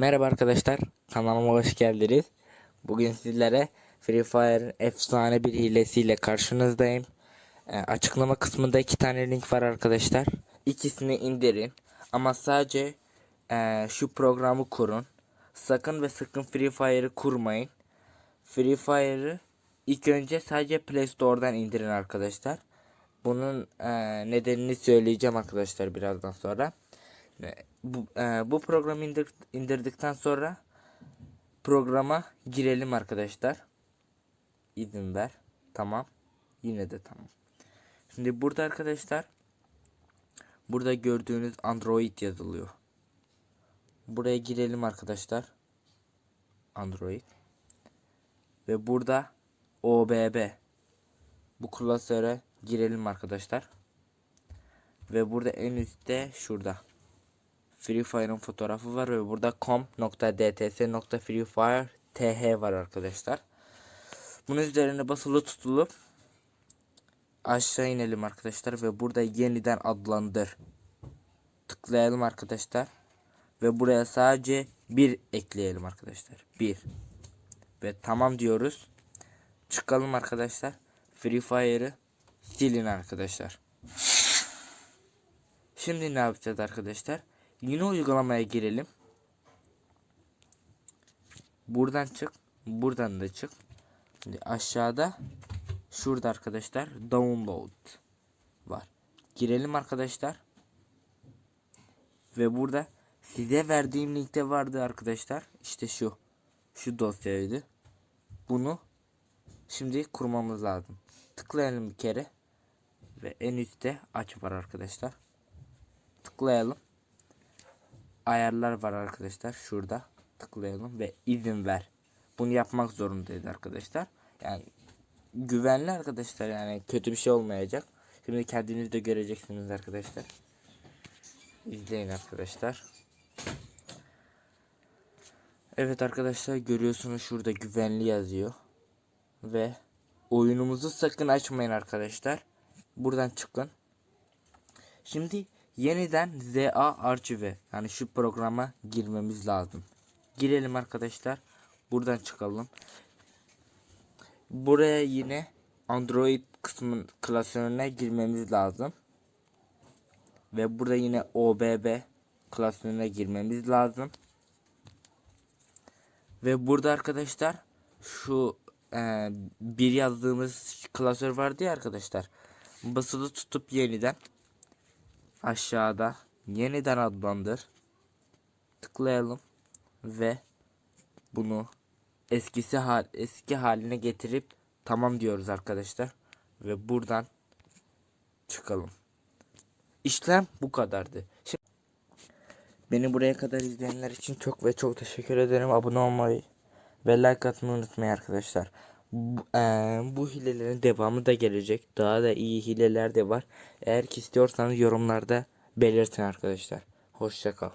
Merhaba arkadaşlar, kanalıma hoş geldiniz. Bugün sizlere Free Fire efsane bir hilesiyle karşınızdayım. Ee, açıklama kısmında iki tane link var arkadaşlar. İkisini indirin. Ama sadece ee, şu programı kurun. Sakın ve sakın Free Fire'ı kurmayın. Free Fire'ı ilk önce sadece Play Store'dan indirin arkadaşlar. Bunun ee, nedenini söyleyeceğim arkadaşlar birazdan sonra. Bu, e, bu programı indir, indirdikten sonra programa girelim arkadaşlar. İzin ver. Tamam. Yine de tamam. Şimdi burada arkadaşlar burada gördüğünüz Android yazılıyor. Buraya girelim arkadaşlar. Android. Ve burada OBB. Bu klasöre girelim arkadaşlar. Ve burada en üstte şurada. Free Fire'ın fotoğrafı var ve burada com.dts.freefire.th var arkadaşlar. Bunun üzerine basılı tutulup aşağı inelim arkadaşlar ve burada yeniden adlandır. Tıklayalım arkadaşlar. Ve buraya sadece bir ekleyelim arkadaşlar. Bir. Ve tamam diyoruz. Çıkalım arkadaşlar. Free Fire'ı silin arkadaşlar. Şimdi ne yapacağız arkadaşlar? Yine uygulamaya girelim. Buradan çık. Buradan da çık. Şimdi aşağıda şurada arkadaşlar download var. Girelim arkadaşlar. Ve burada size verdiğim linkte vardı arkadaşlar. İşte şu. Şu dosyaydı. Bunu şimdi kurmamız lazım. Tıklayalım bir kere. Ve en üstte aç var arkadaşlar. Tıklayalım ayarlar var arkadaşlar. Şurada tıklayalım ve izin ver. Bunu yapmak zorundayız arkadaşlar. Yani güvenli arkadaşlar yani kötü bir şey olmayacak. Şimdi kendiniz de göreceksiniz arkadaşlar. İzleyin arkadaşlar. Evet arkadaşlar görüyorsunuz şurada güvenli yazıyor. Ve oyunumuzu sakın açmayın arkadaşlar. Buradan çıkın. Şimdi Yeniden ZA arşivi yani şu programa girmemiz lazım. Girelim arkadaşlar. Buradan çıkalım. Buraya yine Android kısmın klasörüne girmemiz lazım. Ve burada yine OBB klasörüne girmemiz lazım. Ve burada arkadaşlar şu e, bir yazdığımız klasör vardı ya arkadaşlar. Basılı tutup yeniden aşağıda yeniden adlandır. Tıklayalım ve bunu eskisi hal eski haline getirip tamam diyoruz arkadaşlar ve buradan çıkalım. İşlem bu kadardı. Şimdi beni buraya kadar izleyenler için çok ve çok teşekkür ederim. Abone olmayı ve like atmayı unutmayın arkadaşlar. E, bu hilelerin devamı da gelecek. Daha da iyi hileler de var. Eğer ki istiyorsanız yorumlarda belirtin arkadaşlar. Hoşçakal.